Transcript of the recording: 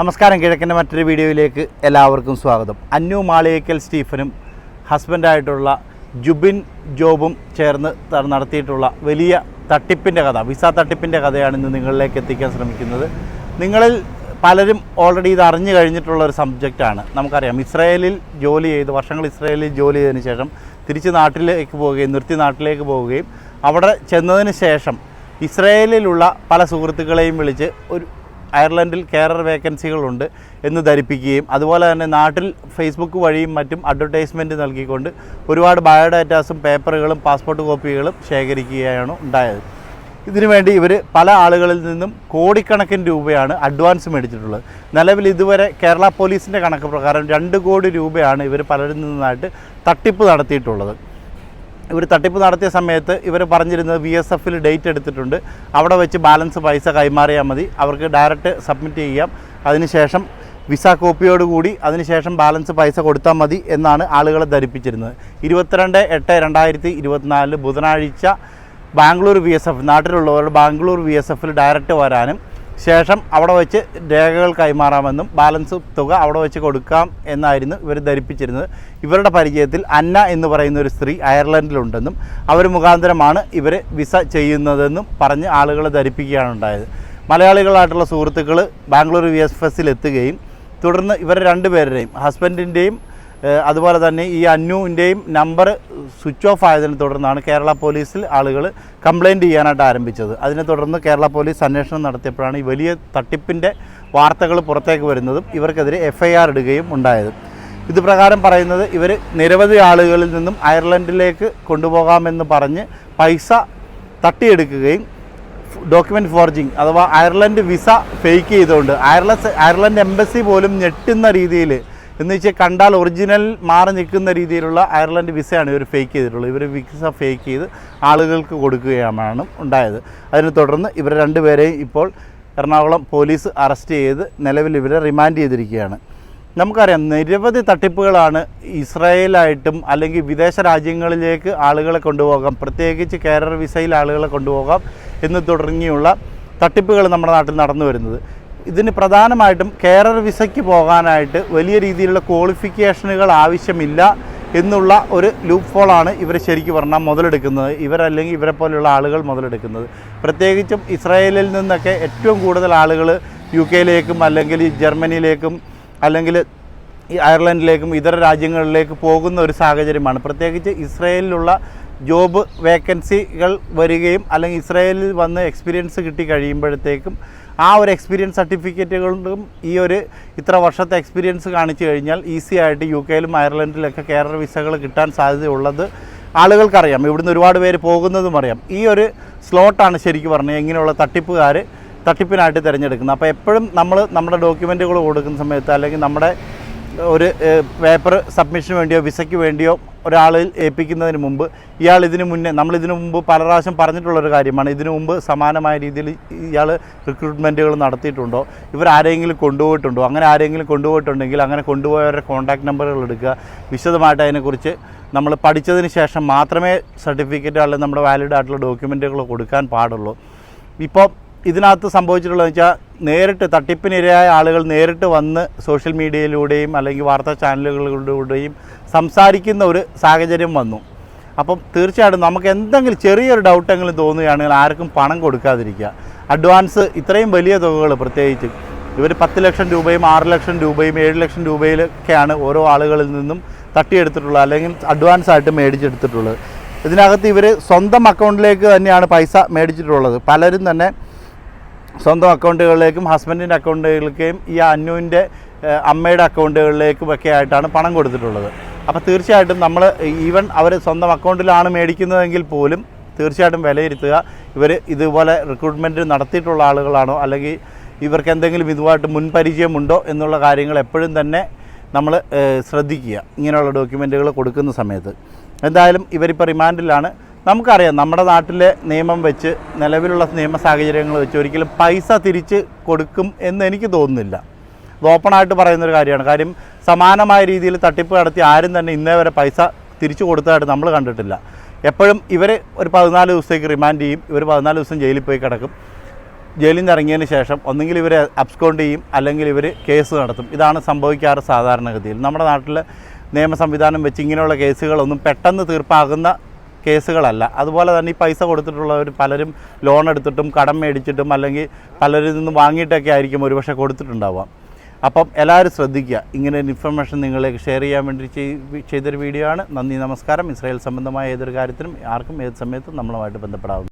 നമസ്കാരം കിഴക്കിന്റെ മറ്റൊരു വീഡിയോയിലേക്ക് എല്ലാവർക്കും സ്വാഗതം. അന്നു മാളിയേക്കൽ സ്റ്റീഫനും ഹസ്ബൻഡായിട്ടുള്ള ജുബിൻ ജോബും ചേർന്ന് നടത്തിയിട്ടുള്ള വലിയ തട്ടിപ്പിന്റെ കഥ വിസ തട്ടിപ്പിന്റെ കഥയാണ് ഇന്ന് നിങ്ങളിലേക്ക് എത്തിക്കാൻ ശ്രമിക്കുന്നത്. നിങ്ങളിൽ പലരും ഓൾറെഡി ഇത് അറിഞ്ഞു കഴിഞ്ഞിട്ടുള്ള ഒരു സബ്ജക്റ്റാണ്. നമുക്കറിയാം ഇസ്രായേലിൽ ജോലി ചെയ്ത് വർഷങ്ങൾ ഇസ്രായേലിൽ ജോലി ചെയ്തതിന് ശേഷം തിരിച്ച് നാട്ടിലേക്ക് പോവുകയും നിർത്തി നാട്ടിലേക്ക് പോവുകയും അവിടെ ചെന്നതിന് ശേഷം ഇസ്രയേലിലുള്ള പല സുഹൃത്തുക്കളെയും വിളിച്ച് ഒരു അയർലൻഡിൽ കെയറർ വേക്കൻസികളുണ്ട് എന്ന് ധരിപ്പിക്കുകയും അതുപോലെ തന്നെ നാട്ടിൽ ഫേസ്ബുക്ക് വഴിയും മറ്റും അഡ്വർടൈസ്മെന്റ് നൽകിക്കൊണ്ട് ഒരുപാട് ബയോഡാറ്റാസും പേപ്പറുകളും പാസ്പോർട്ട് കോപ്പികളും ശേഖരിക്കുകയാണ് ഉണ്ടായത്. ഇതിനുവേണ്ടി ഇവർ പല ആളുകളിൽ നിന്നും കോടിക്കണക്കിന് രൂപയാണ് അഡ്വാൻസ് മേടിച്ചിട്ടുള്ളത്. നിലവിൽ ഇതുവരെ കേരള പോലീസിന്റെ കണക്ക് പ്രകാരം രണ്ട് കോടി രൂപയാണ് ഇവർ പലരിൽ നിന്നായിട്ട് തട്ടിപ്പ് നടത്തിയിട്ടുള്ളത്. ഇവർ തട്ടിപ്പ് നടത്തിയ സമയത്ത് ഇവർ പറഞ്ഞിരുന്നത് വി എസ് എഫിൽ ഡേറ്റ് എടുത്തിട്ടുണ്ട്. അവിടെ വെച്ച് ബാലൻസ് പൈസ കൈമാറിയാൽ മതി. അവർക്ക് ഡയറക്റ്റ് സബ്മിറ്റ് ചെയ്യാം. അതിനുശേഷം വിസ കോപ്പിയോട് കോപ്പിയോടുകൂടി അതിനുശേഷം ബാലൻസ് പൈസ കൊടുത്താൽ മതി എന്നാണ് ആളുകളെ ധരിപ്പിച്ചിരുന്നത്. ഇരുപത്തിരണ്ട് എട്ട് രണ്ടായിരത്തി ഇരുപത്തിനാലിൽ ബുധനാഴ്ച ബാംഗ്ലൂർ വി എസ് എഫ് നാട്ടിലുള്ളവർ ബാംഗ്ലൂർ വി എസ് എഫിൽ ഡയറക്റ്റ് വരാനും ശേഷം അവിടെ വെച്ച് രേഖകൾ കൈമാറാമെന്നും ബാലൻസ് തുക അവിടെ വെച്ച് കൊടുക്കാം എന്നായിരുന്നു ഇവർ ധരിപ്പിച്ചിരുന്നത്. ഇവരുടെ പരിചയത്തിൽ അന്ന എന്ന് പറയുന്ന ഒരു സ്ത്രീ അയർലൻഡിലുണ്ടെന്നും അവർ മുഖാന്തരമാണ് ഇവർ വിസ ചെയ്യുന്നതെന്നും പറഞ്ഞ് ആളുകളെ ധരിപ്പിക്കുകയാണ് ഉണ്ടായത്. മലയാളികളായിട്ടുള്ള സുഹൃത്തുക്കൾ ബാംഗ്ലൂർ വി എസ് എസിൽ എത്തുകയും തുടർന്ന് ഇവരെ രണ്ടുപേരുടെയും ഹസ്ബൻഡിന്റെയും അതുപോലെ തന്നെ ഈ അന്നുവിന്റെയും നമ്പർ സ്വിച്ച് ഓഫ് ആയതിനെ തുടർന്നാണ് കേരള പോലീസിൽ ആളുകൾ കംപ്ലയിന്റ് ചെയ്യാനായിട്ട് ആരംഭിച്ചത്. അതിനെ തുടർന്ന് കേരള പോലീസ് അന്വേഷണം നടത്തിയപ്പോഴാണ് ഈ വലിയ തട്ടിപ്പിന്റെ വാർത്തകൾ പുറത്തേക്ക് വരുന്നതും ഇവർക്കെതിരെ എഫ് ഐ ആർ ഇടുകയും ഉണ്ടായത്. ഇതുപ്രകാരം പറയുന്നത് ഇവർ നിരവധി ആളുകളിൽ നിന്നും അയർലൻഡിലേക്ക് കൊണ്ടുപോകാമെന്ന് പറഞ്ഞ് പൈസ തട്ടിയെടുക്കുകയും ഡോക്യുമെന്റ് ഫോർജിങ് അഥവാ അയർലൻഡ് വിസ ഫേക്ക് ചെയ്തുകൊണ്ട് അയർലൻഡ് അയർലൻഡ് എംബസി പോലും ഞെട്ടുന്ന രീതിയിൽ എന്ന് വെച്ചാൽ കണ്ടാൽ ഒറിജിനൽ മാറി നിൽക്കുന്ന രീതിയിലുള്ള അയർലൻഡ് വിസയാണ് ഇവർ ഫേക്ക് ചെയ്തിട്ടുള്ളത്. ഇവർ വിസ ഫേക്ക് ചെയ്ത് ആളുകൾക്ക് കൊടുക്കുകയാണ് ഉണ്ടായത്. അതിനെ തുടർന്ന് ഇവർ രണ്ടുപേരെയും ഇപ്പോൾ എറണാകുളം പോലീസ് അറസ്റ്റ് ചെയ്ത് നിലവിൽ ഇവരെ റിമാൻഡ് ചെയ്തിരിക്കുകയാണ്. നമുക്കറിയാം നിരവധി തട്ടിപ്പുകളാണ് ഇസ്രായേലായിട്ടും അല്ലെങ്കിൽ വിദേശ രാജ്യങ്ങളിലേക്ക് ആളുകളെ കൊണ്ടുപോകാം പ്രത്യേകിച്ച് കേരള വിസയിൽ ആളുകളെ കൊണ്ടുപോകാം എന്ന് തുടങ്ങിയുള്ള തട്ടിപ്പുകൾ നമ്മുടെ നാട്ടിൽ നടന്നു വരുന്നത്. ഇതിന് പ്രധാനമായിട്ടും കേരർ വിസയ്ക്ക് പോകാനായിട്ട് വലിയ രീതിയിലുള്ള ക്വാളിഫിക്കേഷനുകൾ ആവശ്യമില്ല എന്നുള്ള ഒരു ലൂപ്പ് ഫോളാണ് ഇവർ ശരിക്കും പറഞ്ഞാൽ മുതലെടുക്കുന്നത്. ഇവരല്ലെങ്കിൽ ഇവരെ പോലെയുള്ള ആളുകൾ മുതലെടുക്കുന്നത്. പ്രത്യേകിച്ചും ഇസ്രായേലിൽ നിന്നൊക്കെ ഏറ്റവും കൂടുതൽ ആളുകൾ യു കെയിലേക്കും അല്ലെങ്കിൽ ജർമ്മനിയിലേക്കും അല്ലെങ്കിൽ അയർലൻഡിലേക്കും ഇതര രാജ്യങ്ങളിലേക്ക് പോകുന്ന ഒരു സാഹചര്യമാണ്. പ്രത്യേകിച്ച് ഇസ്രയേലിലുള്ള ജോബ് വേക്കൻസികൾ വരികയും അല്ലെങ്കിൽ ഇസ്രയേലിൽ വന്ന് എക്സ്പീരിയൻസ് കിട്ടി കഴിയുമ്പോഴത്തേക്കും ആ ഒരു എക്സ്പീരിയൻസ് സർട്ടിഫിക്കറ്റുകളും ഈ ഒരു ഇത്ര വർഷത്തെ എക്സ്പീരിയൻസ് കാണിച്ചു കഴിഞ്ഞാൽ ഈസി ആയിട്ട് യു കെയിലും അയർലൻഡിലൊക്കെ കേരള വിസകൾ കിട്ടാൻ സാധ്യതയുള്ളത് ആളുകൾക്കറിയാം. ഇവിടുന്ന് ഒരുപാട് പേര് പോകുന്നതും അറിയാം. ഈ ഒരു സ്ലോട്ടാണ് ശരിക്കും പറഞ്ഞത്. ഇങ്ങനെയുള്ള തട്ടിപ്പുകാർ തട്ടിപ്പിനായിട്ട് തിരഞ്ഞെടുക്കുന്നത്. അപ്പോൾ എപ്പോഴും നമ്മൾ നമ്മുടെ ഡോക്യുമെന്റുകൾ കൊടുക്കുന്ന സമയത്ത് അല്ലെങ്കിൽ നമ്മുടെ ഒരു പേപ്പർ സബ്മിഷന് വേണ്ടിയോ വിസയ്ക്ക് വേണ്ടിയോ ഒരാളിൽ ഏൽപ്പിക്കുന്നതിന് മുമ്പ് ഇയാൾ ഇതിനു മുന്നേ നമ്മൾ ഇതിനു മുമ്പ് പല പ്രാവശ്യം പറഞ്ഞിട്ടുള്ളൊരു കാര്യമാണ്. ഇതിനു മുമ്പ് സമാനമായ രീതിയിൽ ഇയാൾ റിക്രൂട്ട്മെന്റുകൾ നടത്തിയിട്ടുണ്ടോ? ഇവർ ആരെങ്കിലും കൊണ്ടുപോയിട്ടുണ്ടോ? അങ്ങനെ ആരെങ്കിലും കൊണ്ടുപോയിട്ടുണ്ടെങ്കിൽ അങ്ങനെ കൊണ്ടുപോയവരുടെ കോൺടാക്ട് നമ്പറുകൾ എടുക്കുക. വിശദമായിട്ട് അതിനെക്കുറിച്ച് നമ്മൾ പഠിച്ചതിന് ശേഷം മാത്രമേ സർട്ടിഫിക്കറ്റ് അല്ലെങ്കിൽ നമ്മുടെ വാലിഡ് ആയിട്ടുള്ള ഡോക്യുമെന്റുകൾ കൊടുക്കാൻ പാടുള്ളൂ. ഇപ്പോൾ ഇതിനകത്ത് സംഭവിച്ചിട്ടുള്ളതെന്ന് വെച്ചാൽ നേരിട്ട് തട്ടിപ്പിനിരയായ ആളുകൾ നേരിട്ട് വന്ന് സോഷ്യൽ മീഡിയയിലൂടെയും അല്ലെങ്കിൽ വാർത്താ ചാനലുകളിലൂടെയും സംസാരിക്കുന്ന ഒരു സാഹചര്യം വന്നു. അപ്പം തീർച്ചയായിട്ടും നമുക്ക് എന്തെങ്കിലും ചെറിയൊരു ഡൗട്ടെങ്കിലും തോന്നുകയാണെങ്കിൽ ആർക്കും പണം കൊടുക്കാതിരിക്കുക. അഡ്വാൻസ് ഇത്രയും വലിയ തുകകൾ പ്രത്യേകിച്ച് ഇവർ പത്ത് ലക്ഷം രൂപയും ആറ് ലക്ഷം രൂപയും ഏഴ് ലക്ഷം രൂപയിലൊക്കെയാണ് ഓരോ ആളുകളിൽ നിന്നും തട്ടിയെടുത്തിട്ടുള്ളത് അല്ലെങ്കിൽ അഡ്വാൻസ് ആയിട്ട് മേടിച്ചെടുത്തിട്ടുള്ളത്. ഇതിനകത്ത് ഇവർ സ്വന്തം അക്കൗണ്ടിലേക്ക് തന്നെയാണ് പൈസ മേടിച്ചിട്ടുള്ളത്. പലരും തന്നെ സ്വന്തം അക്കൗണ്ടുകളിലേക്കും ഹസ്ബൻഡിന്റെ അക്കൗണ്ടുകളിലേക്കും ഈ അന്നുവിന്റെ അമ്മയുടെ അക്കൗണ്ടുകളിലേക്കും ഒക്കെ ആയിട്ടാണ് പണം കൊടുത്തിട്ടുള്ളത്. അപ്പോൾ തീർച്ചയായിട്ടും നമ്മൾ ഈവൻ അവർ സ്വന്തം അക്കൗണ്ടിലാണ് മേടിക്കുന്നതെങ്കിൽ പോലും തീർച്ചയായിട്ടും വിലയിരുത്തുക. ഇവർ ഇതുപോലെ റിക്രൂട്ട്മെന്റ് നടത്തിയിട്ടുള്ള ആളുകളാണോ അല്ലെങ്കിൽ ഇവർക്ക് എന്തെങ്കിലും ഇതുമായിട്ട് മുൻപരിചയമുണ്ടോ എന്നുള്ള കാര്യങ്ങൾ എപ്പോഴും തന്നെ നമ്മൾ ശ്രദ്ധിക്കുക. ഇങ്ങനെയുള്ള ഡോക്യുമെന്റുകൾ കൊടുക്കുന്ന സമയത്ത്. എന്തായാലും ഇവരിപ്പോൾ റിമാൻഡിലാണ് നമുക്കറിയാം നമ്മുടെ നാട്ടിലെ നിയമം വെച്ച് നിലവിലുള്ള നിയമ സാഹചര്യങ്ങൾ വെച്ച് ഒരിക്കലും പൈസ തിരിച്ച് കൊടുക്കും എന്ന് എനിക്ക് തോന്നുന്നില്ല. ഇത് ഓപ്പണായിട്ട് പറയുന്നൊരു കാര്യമാണ്. കാര്യം സമാനമായ രീതിയിൽ തട്ടിപ്പ് നടത്തി ആരും തന്നെ ഇന്നേ വരെ പൈസ തിരിച്ചു കൊടുത്തതായിട്ട് നമ്മൾ കണ്ടിട്ടില്ല. എപ്പോഴും ഇവർ ഒരു പതിനാല് ദിവസത്തേക്ക് റിമാൻഡ് ചെയ്യും. ഇവർ പതിനാല് ദിവസം ജയിലിൽ പോയി കിടക്കും. ജയിലിൽ നിന്ന് ഇറങ്ങിയതിന് ശേഷം ഒന്നുകിൽ ഇവർ അബ്സ്കോണ്ട് ചെയ്യും അല്ലെങ്കിൽ ഇവർ കേസ് നടത്തും. ഇതാണ് സംഭവിക്കാറ് സാധാരണഗതിയിൽ. നമ്മുടെ നാട്ടിൽ നിയമ സംവിധാനം വെച്ച് ഇങ്ങനെയുള്ള കേസുകളൊന്നും പെട്ടെന്ന് തീർപ്പാകുന്ന കേസുകളല്ല. അതുപോലെ തന്നെ ഈ പൈസ കൊടുത്തിട്ടുള്ളവർ പലരും ലോൺ എടുത്തിട്ടും കടം മേടിച്ചിട്ടും അല്ലെങ്കിൽ പലരിൽ നിന്നും വാങ്ങിയിട്ടൊക്കെ ആയിരിക്കും ഒരുപക്ഷെ കൊടുത്തിട്ടുണ്ടാവാം. അപ്പം എല്ലാവരും ശ്രദ്ധിക്കുക. ഇങ്ങനെ ഒരു ഇൻഫർമേഷൻ നിങ്ങളെ ഷെയർ ചെയ്യാൻ വേണ്ടി ചെയ്- ചെയ്തൊരു വീഡിയോ ആണ്. നന്ദി നമസ്കാരം. ഇസ്രായേൽ സംബന്ധമായ ഏതൊരു കാര്യത്തിനും ആർക്കും ഏത് സമയത്തും നമ്മളുമായിട്ട് ബന്ധപ്പെടാവുന്നു